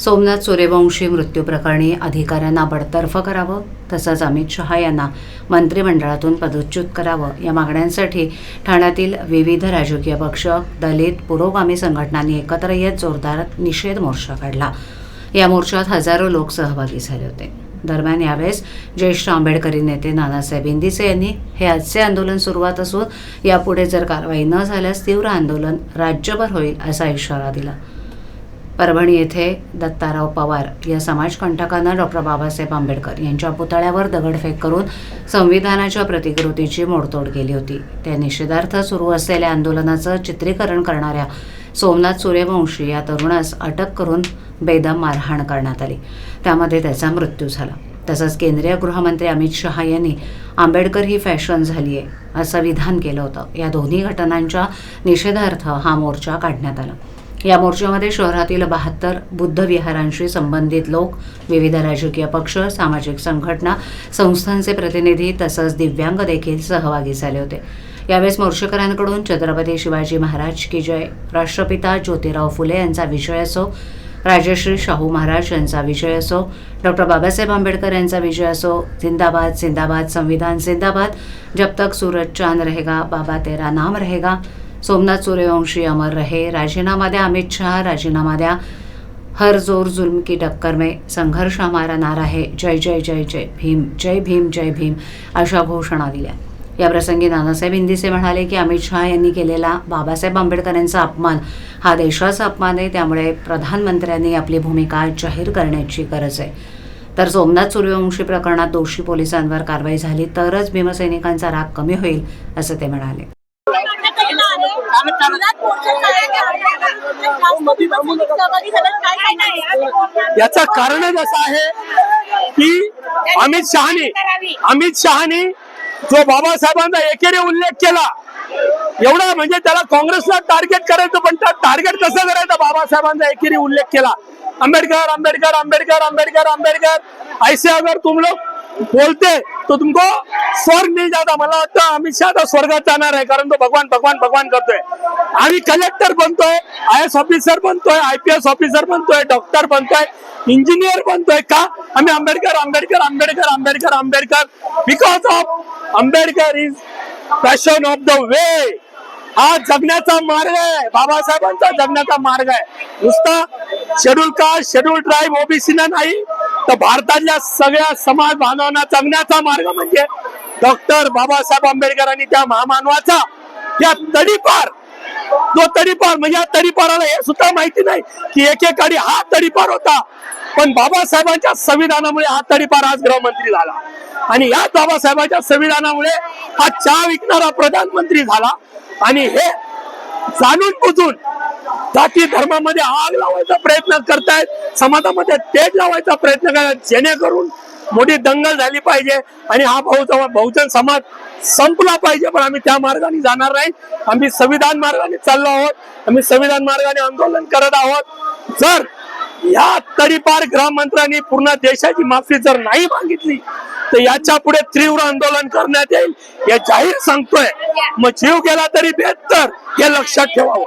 सोमनाथ सूर्यवंशी मृत्यू प्रकरणी अधिकाऱ्यांना बडतर्फ करावं तसंच अमित शहा यांना मंत्रिमंडळातून पदच्युत करावं. या मागण्यांसाठी ठाण्यातील विविध राजकीय पक्ष दलित पुरोगामी संघटनांनी एकत्र येत जोरदार निषेध मोर्चा काढला. या मोर्चात हजारो लोक सहभागी झाले होते. दरम्यान यावेळेस ज्येष्ठ आंबेडकरी नेते नानासाहेब इंदिसे यांनी हे आजचे आंदोलन सुरुवात असून यापुढे जर कारवाई न झाल्यास तीव्र आंदोलन राज्यभर होईल असा इशारा दिला. परभणी येथे दत्ताराव पवार या समाजकंटकानं डॉक्टर बाबासाहेब आंबेडकर यांच्या पुतळ्यावर दगडफेक करून संविधानाच्या प्रतिकृतीची मोडतोड केली होती. त्या निषेधार्थ सुरू असलेल्या आंदोलनाचं चित्रीकरण करणाऱ्या सोमनाथ सूर्यवंशी या तरुणास अटक करून बेदम मारहाण करण्यात आली. त्यामध्ये त्याचा मृत्यू झाला. तसंच केंद्रीय गृहमंत्री अमित शहा यांनी आंबेडकर ही फॅशन झाली आहे असं विधान केलं होतं. या दोन्ही घटनांच्या निषेधार्थ हा मोर्चा काढण्यात आला. या मोर्चामध्ये शहरातील बहात्तर बुद्ध विहारांशी संबंधित लोक विविध राजकीय पक्ष सामाजिक संघटना संस्थांचे प्रतिनिधी तसंच दिव्यांग देखील सहभागी झाले होते. यावेळेस मोर्चेकरांकडून छत्रपती शिवाजी महाराज की जय राष्ट्रपिता ज्योतिराव फुले यांचा विजय असो राजश्री शाहू महाराज यांचा विजय असो डॉक्टर बाबासाहेब आंबेडकर यांचा विजय असो जिंदाबाद जिंदाबाद संविधान जिंदाबाद जब तक सूरज चांद रहेगा बाबा तेरा नाम रहेगा सोमनाथ सूर्यवंशी अमर रहे राजीनामा द्या अमित शहा राजीनामा द्या. हर जोर जुल्म की टक्कर में संघर्ष हमारा नारा है. जय जय जय जय भीम जय भीम जय भीम अशा घोषणा दिल्या. याप्रसंगी नानासाहेब इंदिसे म्हणाले की अमित शहा यांनी केलेला बाबासाहेब आंबेडकरांचा अपमान हा देशाचा अपमान आहे. त्यामुळे प्रधानमंत्र्यांनी आपली भूमिका जाहीर करण्याची गरज आहे. तर सोमनाथ सूर्यवंशी प्रकरणात दोषी पोलिसांवर कारवाई झाली तरच भीमसैनिकांचा राग कमी होईल असं ते म्हणाले. याचं कारणच असं आहे की अमित शहानी अमित शहानी जो बाबासाहेबांचा एकेरी उल्लेख केला एवढा म्हणजे त्याला काँग्रेसला टार्गेट करायचं पण त्या टार्गेट कसं करायचं? बाबासाहेबांचा एकेरी उल्लेख केला. आंबेडकर आंबेडकर आंबेडकर आंबेडकर आंबेडकर. ऐसे अगर तुम लोग बोलते तो तुमको? स्वर्ग नाही जाता मला वाटतं अमित शहा आता स्वर्गात जाणार आहे कारण तो भगवान भगवान भगवान करतोय. आम्ही कलेक्टर बनतोय आय एस ऑफिसर बनतोय आय पी एस ऑफिसर बनतोय डॉक्टर बनतोय इंजिनियर बनतोय का? आम्ही Ambedkar Ambedkar Ambedkar Ambedkar Ambedkar. Because of Ambedkar is passion of the way हा जगण्याचा मार्ग आहे. बाबासाहेबांचा जगण्याचा मार्ग आहे. नुसता शेड्यूल कास्ट शेड्यूल ट्राईब ओबीसीना नाही. तर भारतातल्या सगळ्या समाज बांधवांना जगण्याचा मार्ग म्हणजे डॉक्टर बाबासाहेब आंबेडकर आणि त्या महामानवाचा या तडीपार. तो तडीपार म्हणजे या तडीपाराला हे सुद्धा माहिती नाही की एकेकाळी हा तडीपार होता. पण बाबासाहेबांच्या संविधानामुळे हा तडीपार आज गृहमंत्री झाला. आणि या बाबासाहेबांच्या संविधानामुळे हा चहा विकणारा प्रधानमंत्री झाला. आणि हे जाणून बुजून जाती धर्मामध्ये आग लावायचा प्रयत्न करतायत समाजामध्ये तेज लावायचा प्रयत्न करतात जेणेकरून मोठी दंगल झाली पाहिजे आणि हा बहु बहुजन समाज संपला पाहिजे. पण आम्ही त्या मार्गाने जाणार नाही. आम्ही संविधान मार्गाने चाललो आहोत. आम्ही संविधान मार्गाने आंदोलन करत आहोत. जर या तडीपार गृहमंत्र्यांनी पूर्ण देशाची माफी जर नाही मागितली तर याच्यापुढे तीव्र आंदोलन करण्यात येईल. हे जाहीर सांगतोय. मग जीव गेला तरी बेहतर हे लक्षात ठेवावं.